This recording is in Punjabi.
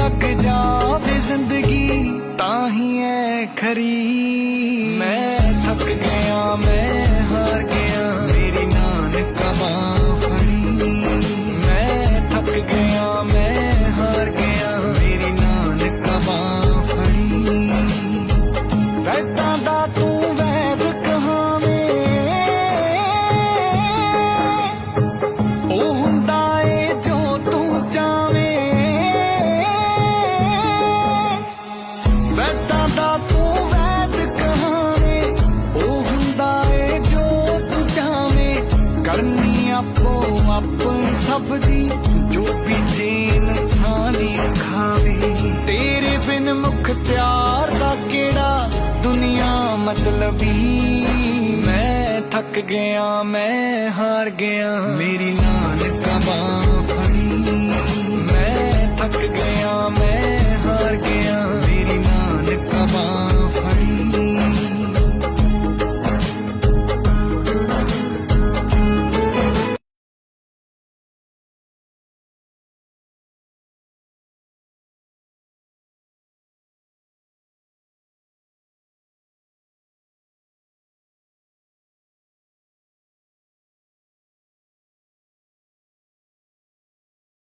ਲੱਗ ਜਾਵੇ ਜ਼ਿੰਦਗੀ ਤਾਂ ਹੀ ਐ ਖਰੀ। ਮੈਂ ਥੱਕ ਗਿਆ ਮੈਂ ਆਪਣੇ ਸਭ ਦੀ ਜੋ ਵੀ ਬੀਜੇ ਸਾਨੀ ਖਾਵੇ ਤੇਰੇ ਬਿਨ ਮੁਖ ਤਿਆਰ ਦਾ ਕਿਹੜਾ ਦੁਨੀਆ ਮਤਲਬੀ? ਮੈਂ ਥੱਕ ਗਿਆ, ਮੈਂ ਹਾਰ ਗਿਆ, ਮੇਰੀ ਨਾਨਕਾ ਬਾਂਹ